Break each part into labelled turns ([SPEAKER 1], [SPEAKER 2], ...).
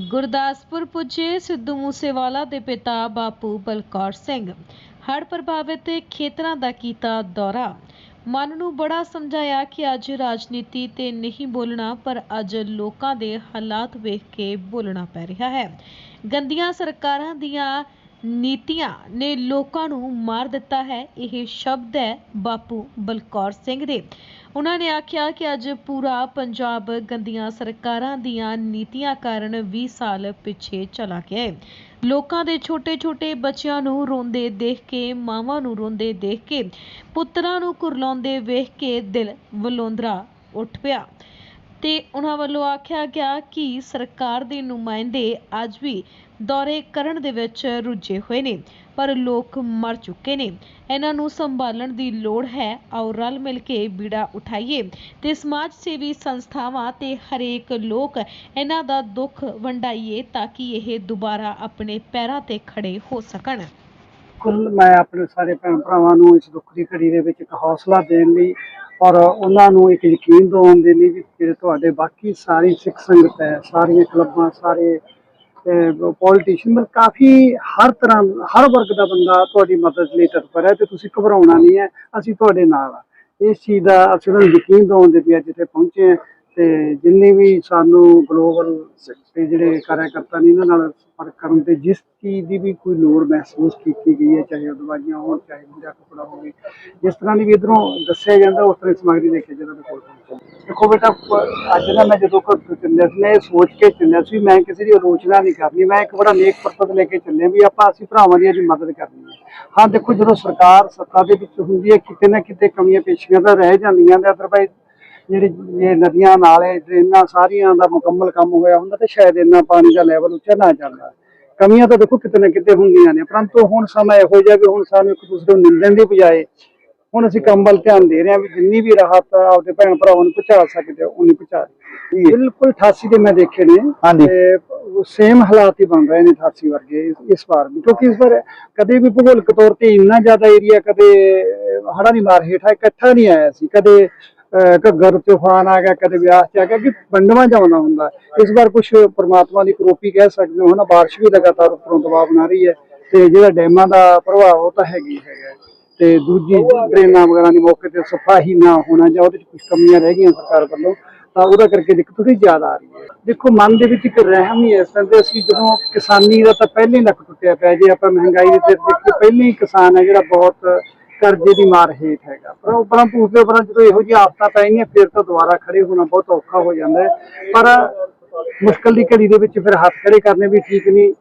[SPEAKER 1] ਗੁਰਦਾਸਪੁਰ ਪੁੱਜੇ ਸਿੱਧੂ ਮੂਸੇਵਾਲਾ ਦੇ ਪਿਤਾ ਬਾਪੂ ਬਲਕੌਰ ਸਿੰਘ। ਹੜ੍ਹ ਪ੍ਰਭਾਵਿਤ ਖੇਤਰਾਂ ਦਾ ਕੀਤਾ ਦੌਰਾ। ਮਨ ਨੂੰ ਬੜਾ ਸਮਝਾਇਆ ਕਿ ਅੱਜ ਰਾਜਨੀਤੀ ਤੇ ਨਹੀਂ ਬੋਲਣਾ, ਪਰ ਅੱਜ ਲੋਕਾਂ ਦੇ ਹਾਲਾਤ ਵੇਖ ਕੇ ਬੋਲਣਾ ਪੈ ਰਿਹਾ ਹੈ। ਗੰਦੀਆਂ ਸਰਕਾਰਾਂ ਦੀਆਂ ਨੀਤੀਆਂ ਨੇ ਲੋਕਾਂ ਨੂੰ ਮਾਰ ਦਿੱਤਾ ਹੈ। ਇਹ ਸ਼ਬਦ ਹੈ ਬਾਪੂ ਬਲਕੌਰ ਸਿੰਘ ਦੇ। ਉਹਨਾਂ ਨੇ ਆਖਿਆ ਕਿ ਅੱਜ ਪੂਰਾ ਪੰਜਾਬ ਗੰਦੀਆਂ ਸਰਕਾਰਾਂ ਦੀਆਂ ਨੀਤੀਆਂ ਕਾਰਨ 20 ਸਾਲ ਪਿੱਛੇ ਚਲਾ ਗਿਆ ਹੈ। ਲੋਕਾਂ ਦੇ ਛੋਟੇ-ਛੋਟੇ ਬੱਚਿਆਂ ਨੂੰ ਰੋਂਦੇ ਦੇਖ ਕੇ, ਮਾਵਾਂ ਨੂੰ ਰੋਂਦੇ ਦੇਖ ਕੇ, ਪੁੱਤਰਾਂ ਨੂੰ ਕੁਰਲਾਉਂਦੇ ਵੇਖ ਕੇ ਦਿਲ ਵਲੋਂਦਰਾ ਉੱਠ ਪਿਆ। ਤੇ ਉਹਨਾਂ ਵੱਲੋਂ ਆਖਿਆ ਗਿਆ ਕਿ ਸਰਕਾਰ ਦੇ ਨੁਮਾਇੰਦੇ ਅੱਜ ਵੀ ਦੌਰੇ ਕਰਨ ਦੇ ਵਿੱਚ ਰੁੱਝੇ ਹੋਏ ਨੇ, ਪਰ ਲੋਕ ਮਰ ਚੁੱਕੇ ਨੇ। ਇਹਨਾਂ ਨੂੰ ਸੰਭਾਲਣ ਦੀ ਲੋੜ ਹੈ। ਆਓ ਰਲ ਮਿਲ ਕੇ ਬੀੜਾ ਉਠਾਈਏ ਤੇ ਸਮਾਜ ਸੇਵੀ ਸੰਸਥਾਵਾਂ ਤੇ ਹਰੇਕ ਲੋਕ ਇਹਨਾਂ ਦਾ ਦੁੱਖ ਵੰਡਾਈਏ ਤਾਂ ਕਿ ਇਹ ਦੁਬਾਰਾ ਆਪਣੇ ਪੈਰਾਂ ਤੇ ਖੜੇ ਹੋ ਸਕਣ।
[SPEAKER 2] ਕੁੱਲ ਮੈਂ ਆਪਣੇ ਸਾਰੇ ਭੈਣ ਭਰਾਵਾਂ ਨੂੰ ਇਸ ਦੁੱਖ ਦੀ ਘੜੀ ਦੇ ਵਿੱਚ ਇੱਕ ਹੌਸਲਾ ਦੇਣ ਲਈ ਔਰ ਉਹਨਾਂ ਨੂੰ ਇੱਕ ਯਕੀਨ ਦਿਵਾਉਣ ਦੇ ਲਈ ਵੀ ਜਿਹੜੇ ਤੁਹਾਡੇ ਬਾਕੀ ਸਾਰੀ ਸਿੱਖ ਸੰਗਤ ਹੈ, ਸਾਰੀਆਂ ਕਲੱਬਾਂ, ਸਾਰੇ ਪੋਲੀਟੀਸ਼ੀਅਨ ਮਤਲਬ ਕਾਫੀ ਹਰ ਤਰ੍ਹਾਂ, ਹਰ ਵਰਗ ਦਾ ਬੰਦਾ ਤੁਹਾਡੀ ਮਦਦ ਲਈ ਤਤਪਰ ਹੈ ਤੇ ਤੁਸੀਂ ਘਬਰਾਉਣਾ ਨਹੀਂ ਹੈ, ਅਸੀਂ ਤੁਹਾਡੇ ਨਾਲ ਆ ਇਸ ਚੀਜ਼ ਦਾ ਅਸੀਂ ਉਹਨਾਂ ਨੂੰ ਯਕੀਨ ਦਿਵਾਉਣ ਦੇ ਲਈ ਅੱਜ ਇੱਥੇ ਪਹੁੰਚੇ ਹਾਂ। ਤੇ ਜਿੰਨੇ ਵੀ ਸਾਨੂੰ ਗਲੋਬਲ ਤੇ ਜਿਹੜੇ ਕਾਰਜਕਰਤਾ ਨੇ, ਇਹਨਾਂ ਨਾਲ ਸੰਪਰਕ ਕਰਨ ਤੇ ਜਿਸ ਚੀਜ਼ ਦੀ ਵੀ ਕੋਈ ਲੋੜ ਮਹਿਸੂਸ ਕੀਤੀ ਗਈ ਹੈ, ਚਾਹੇ ਉਹ ਦਵਾਈਆਂ ਹੋਣ, ਚਾਹੇ ਮੁੰਡਾ ਕੱਪੜਾ ਹੋਵੇ, ਜਿਸ ਤਰ੍ਹਾਂ ਦੀ ਵੀ ਇਧਰੋਂ ਦੱਸਿਆ ਜਾਂਦਾ, ਉਸ ਤਰ੍ਹਾਂ ਦੀ ਸਮੱਗਰੀ ਲੈ ਕੇ ਜਦੋਂ ਦੇ ਕੋਲ ਦੇਖੋ ਬੇਟਾ, ਅੱਜ ਨਾ ਮੈਂ ਜਦੋਂ ਘਰ ਚੱਲਿਆ ਸੀ, ਮੈਂ ਇਹ ਸੋਚ ਕੇ ਚੱਲਿਆ ਸੀ, ਮੈਂ ਕਿਸੇ ਦੀ ਆਲੋਚਨਾ ਨਹੀਂ ਕਰਨੀ, ਮੈਂ ਇੱਕ ਬੜਾ ਨੇਕ ਪਰਪਸ ਲੈ ਕੇ ਚੱਲਿਆ ਵੀ ਆਪਾਂ ਅਸੀਂ ਭਰਾਵਾਂ ਦੀ ਅੱਜ ਮਦਦ ਕਰਨੀ ਹੈ। ਹਾਂ, ਦੇਖੋ ਜਦੋਂ ਸਰਕਾਰ ਸੱਤਾ ਦੇ ਵਿੱਚ ਹੁੰਦੀ ਹੈ, ਕਿਤੇ ਨਾ ਕਿਤੇ ਕਮੀਆਂ ਪੇਸ਼ੀਆਂ ਤਾਂ ਰਹਿ ਜਾਂਦੀਆਂ ਨੇ ਅਦਰਵਾਈਜ਼ ਜਿਹੜੀ ਇਹ ਨਦੀਆਂ ਨਾਲੇ ਡਰੇਨਾਂ ਸਾਰੀਆਂ ਦਾ ਮੁਕੰਮਲ ਕੰਮ ਹੋਇਆ ਹੁੰਦਾ ਤੇ ਸ਼ਾਇਦ ਇੰਨਾ ਪਾਣੀ ਦਾ ਲੈਵਲ ਉੱਚਾ ਨਾ ਜਾਂਦਾ ਕਮੀਆਂ ਤਾਂ ਦੇਖੋ ਕਿਤੇ ਨਾ ਕਿਤੇ ਹੁੰਦੀਆਂ ਨੇ ਪਰੰਤੂ ਹੁਣ ਸਮਾਂ ਇਹੋ ਜਿਹਾ ਵੀ ਹੁਣ ਸਾਨੂੰ ਇੱਕ ਦੂਸਰੇ ਨੂੰ ਨਿੰਦਣ ਦੀ ਬਜਾਏ ਹੁਣ ਅਸੀਂ ਕੰਮ ਵੱਲ ਧਿਆਨ ਦੇ ਰਹੇ ਹਾਂ ਵੀ ਜਿੰਨੀ ਵੀ ਰਾਹਤ ਆਪਦੇ ਭੈਣ ਭਰਾਵਾਂ ਨੂੰ ਪਹੁੰਚਾ ਸਕਦੇ ਹੋ ਉਨੀ ਪਹੁੰਚਾ। ਬਿਲਕੁਲ 88 ਦੇ ਮੈਂ ਦੇਖੇ ਨੇ
[SPEAKER 3] ਹਾਂਜੀ।
[SPEAKER 2] ਸੇਮ ਹਾਲਾਤ ਹੀ ਬਣ ਰਹੇ ਨੇ 88 ਵਰਗੇ ਇਸ- ਵਾਰ ਵੀ ਕਿਉਂਕਿ ਇਸ ਵਾਰ ਕਦੇ ਵੀ ਭੂਗੋਲਿਕ ਤੌਰ ਤੇ ਇੰਨਾ ਜ਼ਿਆਦਾ ਏਰੀਆ ਕਦੇ ਹੜਾ ਦੀ ਮਾਰ ਹੇਠਾਂ ਇਕੱਠਾ ਨਹੀਂ ਆਇਆ ਸੀ ਕਦੇ ਘੱਗਰ ਤੂਫਾਨ ਆ ਗਿਆ, ਕਦੇ ਵਿਆਸ ਚ ਆ ਗਿਆ, ਕਿ ਵੰਡਵਾ ਜਾਉਂਦਾ ਹੁੰਦਾ। ਇਸ ਵਾਰ ਕੁਝ ਪ੍ਰਮਾਤਮਾ ਦੀ ਕਰੋਪੀ ਕਹਿ ਸਕਦੇ ਹੋ ਨਾ ਬਾਰਿਸ਼ ਵੀ ਲਗਾਤਾਰ ਉੱਪਰੋਂ ਦਬਾਅ ਬਣਾ ਰਹੀ ਹੈ ਤੇ ਜਿਹੜਾ ਡੈਮਾਂ ਦਾ ਪ੍ਰਭਾਵ ਉਹ ਤਾਂ ਹੈਗੀ ਹੈਗਾ। ਤੇ ਦੂਜੀ ਡਰੇਨਾਂ ਵਗੈਰਾ ਦੀ ਮੌਕੇ ਤੇ ਸਫ਼ਾਈ ਨਾ ਹੋਣਾ ਜਾਂ ਉਹਦੇ ਚ ਕੁਝ ਕਮੀਆਂ ਰਹਿ ਗਈਆਂ ਸਰਕਾਰ ਵੱਲੋਂ, ਤਾਂ ਉਹਦਾ ਕਰਕੇ ਦਿੱਕਤ ਥੋੜੀ ਜ਼ਿਆਦਾ ਆ ਰਹੀ ਹੈ। ਦੇਖੋ, ਮਨ ਦੇ ਵਿੱਚ ਇੱਕ ਰਹਿਮ ਹੀ ਇਸ ਤਰ੍ਹਾਂ ਦੇ, ਅਸੀਂ ਜਦੋਂ ਕਿਸਾਨੀ ਦਾ ਤਾਂ ਪਹਿਲੇ ਹੀ ਲੱਕ ਟੁੱਟਿਆ ਪਿਆ, ਜੇ ਆਪਾਂ ਮਹਿੰਗਾਈ ਦੇ ਸਿਰ ਦੇਖੀਏ, ਪਹਿਲੇ ਹੀ ਕਿਸਾਨ ਹੈ ਜਿਹੜਾ ਬਹੁਤ ਕਰਜ਼ੇ ਦੀ ਮਾਰ ਹੇਠ ਹੈਗਾ। ਪਰ ਉਪਰੰਤ ਉਸਦੇ ਉਪਰੰਤ ਜਦੋਂ ਇਹੋ ਜਿਹੀ ਆਫਤਾਂ ਪੈਣੀਆਂ ਫਿਰ ਤਾਂ ਦੁਬਾਰਾ ਖੜੇ ਹੋਣਾ ਬਹੁਤ ਔਖਾ ਹੋ ਜਾਂਦਾ ਹੈ। ਪਰ ਮੁਸ਼ਕਲ ਦੀ ਘੜੀ ਦੇ ਵਿੱਚ ਫਿਰ ਹੱਥ ਖੜੇ ਕਰਨੇ ਵੀ ਠੀਕ ਨਹੀਂ।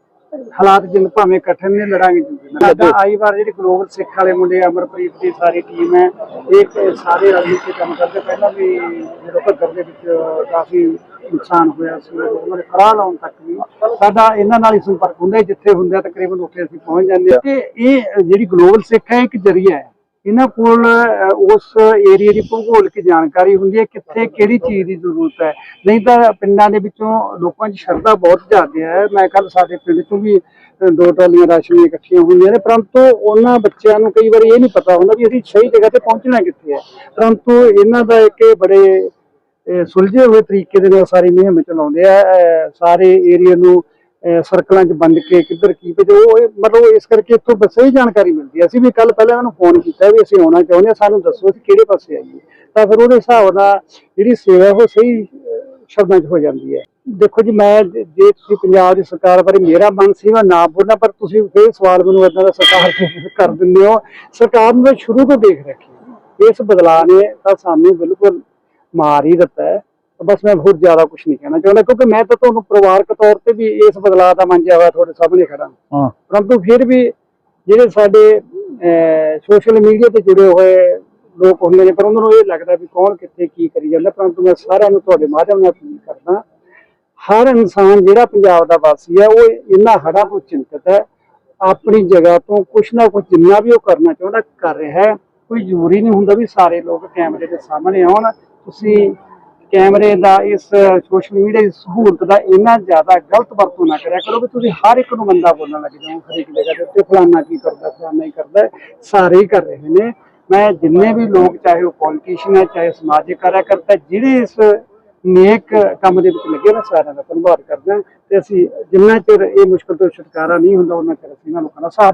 [SPEAKER 2] ਹਾਲਾਤ ਜਿੰਨ ਭਾਵੇਂ ਕਠਿਨ ਨੇ ਲੜਾਂਗੇ ਸਾਡਾ ਆਈ ਵਾਰ ਜਿਹੜੀ ਗਲੋਬਲ ਸਿੱਖ ਵਾਲੇ ਮੁੰਡੇ ਅਮਰਪ੍ਰੀਤ ਦੀ ਸਾਰੀ ਟੀਮ ਹੈ ਇਹ ਸਾਰੇ ਰਲ ਕੇ ਕੰਮ ਕਰਦੇ। ਪਹਿਲਾਂ ਵੀ ਜਦੋਂ ਘੱਗਰ ਦੇ ਵਿੱਚ ਕਾਫੀ ਨੁਕਸਾਨ ਹੋਇਆ ਸੀ ਉਹਨਾਂ ਦੇ ਕਰਾ ਲਾਉਣ ਤੱਕ ਵੀ। ਸਾਡਾ ਇਹਨਾਂ ਨਾਲ ਹੀ ਸੰਪਰਕ ਹੁੰਦਾ ਜਿੱਥੇ ਹੁੰਦਾ ਤਕਰੀਬਨ ਉੱਥੇ ਅਸੀਂ ਪਹੁੰਚ ਜਾਂਦੇ ਤੇ ਇਹ ਜਿਹੜੀ ਗਲੋਬਲ ਸਿੱਖ ਹੈ ਇੱਕ ਜਰੀਆ ਹੈ। ਇਹਨਾਂ ਕੋਲ ਉਸ ਏਰੀਆ ਦੀ ਭੂਗੋਲਿਕ ਜਾਣਕਾਰੀ ਹੁੰਦੀ ਹੈ? ਕਿੱਥੇ, ਕਿਹੜੀ ਚੀਜ਼ ਦੀ ਜ਼ਰੂਰਤ ਹੈ? ਨਹੀਂ ਤਾਂ ਪਿੰਡਾਂ ਦੇ ਵਿੱਚੋਂ ਲੋਕਾਂ 'ਚ ਸ਼ਰਧਾ ਬਹੁਤ ਜ਼ਿਆਦਾ ਹੈ। ਮੈਂ ਕੱਲ ਸਾਡੇ ਪਿੰਡ 'ਚੋਂ ਵੀ ਦੋ ਟਰਾਲੀਆਂ ਰਾਸ਼ਨ ਇਕੱਠੀਆਂ ਹੋਈਆਂ ਨੇ। ਪਰੰਤੂ ਉਹਨਾਂ ਬੱਚਿਆਂ ਨੂੰ ਕਈ ਵਾਰੀ ਇਹ ਨਹੀਂ ਪਤਾ ਹੁੰਦਾ ਵੀ ਅਸੀਂ ਸਹੀ ਜਗ੍ਹਾ ਤੇ ਪਹੁੰਚਣਾ ਕਿੱਥੇ ਹੈ। ਪਰੰਤੂ ਇਹਨਾਂ ਦਾ ਇੱਕ ਬੜੇ ਸੁਲਝੇ ਹੋਏ ਤਰੀਕੇ ਦੇ ਨਾਲ ਸਾਰੀ ਮੁਹਿੰਮ ਚਲਾਉਂਦੇ ਆ। ਸਾਰੇ ਏਰੀਆ ਨੂੰ ਸਰਕਲਾਂ 'ਚ ਵੰਡ ਕੇ ਕਿੱਧਰ ਕੀ ਭੇਜੋ ਉਹ ਮਤਲਬ ਇਸ ਕਰਕੇ ਇੱਥੋਂ ਸਹੀ ਜਾਣਕਾਰੀ ਮਿਲਦੀ ਹੈ। ਅਸੀਂ ਵੀ ਕੱਲ ਪਹਿਲਾਂ ਇਹਨਾਂ ਨੂੰ ਫੋਨ ਕੀਤਾ ਵੀ ਅਸੀਂ ਆਉਣਾ ਚਾਹੁੰਦੇ ਹਾਂ, ਸਾਨੂੰ ਦੱਸੋ ਅਸੀਂ ਕਿਹੜੇ ਪਾਸੇ ਆਈਏ। ਤਾਂ ਫਿਰ ਉਹਦੇ ਹਿਸਾਬ ਨਾਲ ਜਿਹੜੀ ਸੇਵਾ ਉਹ ਸਹੀ ਸ਼ਬਦਾਂ 'ਚ ਹੋ ਜਾਂਦੀ ਹੈ। ਦੇਖੋ ਜੀ, ਮੈਂ ਜੇ ਤੁਸੀਂ ਪੰਜਾਬ ਦੀ ਸਰਕਾਰ ਬਾਰੇ ਮੇਰਾ ਮਨ ਸੀ, ਮੈਂ ਨਾ ਬੋਲਣਾ, ਪਰ ਤੁਸੀਂ ਇਹ ਸਵਾਲ ਮੈਨੂੰ ਇਦਾਂ ਦਾ ਸਰਕਾਰ ਕਰ ਦਿੰਦੇ ਹੋ। ਸਰਕਾਰ ਨੂੰ ਮੈਂ ਸ਼ੁਰੂ ਤੋਂ ਦੇਖ ਰੱਖੀ ਇਸ ਬਦਲਾਅ ਨੇ ਤਾਂ ਸਾਨੂੰ ਬਿਲਕੁਲ ਮਾਰ ਹੀ ਦਿੱਤਾ ਹੈ। ਬਸ ਮੈਂ ਬਹੁਤ ਜ਼ਿਆਦਾ ਕੁਝ ਨਹੀਂ ਕਹਿਣਾ ਚਾਹੁੰਦਾ ਕਿਉਂਕਿ ਮੈਂ ਤਾਂ ਤੁਹਾਨੂੰ ਪਰਿਵਾਰਕ ਤੌਰ ਤੇ ਵੀ ਇਸ ਬਦਲਾਅ ਦਾ ਮੰਨਿਆ ਹੋਇਆ ਤੁਹਾਡੇ ਸਾਹਮਣੇ ਖੜਾ ਹਾਂ। ਪਰੰਤੂ ਫਿਰ ਵੀ ਜਿਹੜੇ ਸਾਡੇ ਸੋਸ਼ਲ ਮੀਡੀਆ ਤੇ ਜੁੜੇ ਹੋਏ ਲੋਕ ਹੁੰਦੇ ਨੇ ਪਰ ਉਹਨਾਂ ਨੂੰ ਇਹ ਲੱਗਦਾ ਵੀ ਕੌਣ ਕਿੱਥੇ ਕੀ ਕਰੀ ਜਾਂਦਾ ਪਰੰਤੂ ਮੈਂ ਸਾਰਿਆਂ ਨੂੰ ਤੁਹਾਡੇ ਮਾਧਿਅਮ ਨਾਲ ਅਪੀਲ ਕਰਦਾ ਹਰ ਇਨਸਾਨ ਜਿਹੜਾ ਪੰਜਾਬ ਦਾ ਵਾਸੀ ਹੈ ਉਹ ਇਹਨਾਂ ਹੜ੍ਹਾਂ ਤੋਂ ਚਿੰਤਤ ਹੈ ਆਪਣੀ ਜਗ੍ਹਾ ਤੋਂ ਕੁਛ ਨਾ ਕੁਛ ਜਿੰਨਾ ਵੀ ਉਹ ਕਰਨਾ ਚਾਹੁੰਦਾ ਕਰ ਰਿਹਾ ਹੈ ਕੋਈ ਜ਼ਰੂਰੀ ਨਹੀਂ ਹੁੰਦਾ ਵੀ ਸਾਰੇ ਲੋਕ ਕੈਮਰੇ ਦੇ ਸਾਹਮਣੇ ਆਉਣ ਤੁਸੀਂ ਕੈਮਰੇ ਦਾ, ਇਸ ਸੋਸ਼ਲ ਮੀਡੀਆ ਦੀ ਸਹੂਲਤ ਦਾ ਇੰਨਾ ਜ਼ਿਆਦਾ ਗਲਤ ਵਰਤੋਂ ਨਾ ਕਰਿਆ ਕਰੋ ਵੀ ਤੁਸੀਂ ਹਰ ਇੱਕ ਨੂੰ ਬੰਦਾ ਬੋਲਣ ਲੱਗ ਜਾਓ ਹਰੇਕ ਜਗ੍ਹਾ ਦੇ ਉੱਤੇ ਫਲਾਨਾ ਕੀ ਕਰਦਾ, ਫਲਾਨਾ ਹੀ ਕਰਦਾ, ਸਾਰੇ ਹੀ ਕਰ ਰਹੇ ਨੇ। ਮੈਂ ਜਿੰਨੇ ਵੀ ਲੋਕ, ਚਾਹੇ ਉਹ ਪੋਲੀਟੀਸ਼ੀਅਨ ਹੈ, ਚਾਹੇ ਸਮਾਜਿਕ ਕਾਰਜਕਰਤਾ ਜਿਹੜੇ ਇਸ ਨੇਕ ਕੰਮ ਦੇ ਵਿੱਚ ਲੱਗੇ, ਮੈਂ ਸਾਰਿਆਂ ਦਾ ਧੰਨਵਾਦ ਕਰਦਾ। ਤੇ ਅਸੀਂ ਜਿੰਨਾ ਚਿਰ ਇਹ ਮੁਸ਼ਕਲ ਤੋਂ ਛੁਟਕਾਰਾ ਨਹੀਂ ਹੁੰਦਾ, ਉਹਨਾਂ ਚਿਰ ਅਸੀਂ ਇਹਨਾਂ ਲੋਕਾਂ ਦਾ ਸਾਥ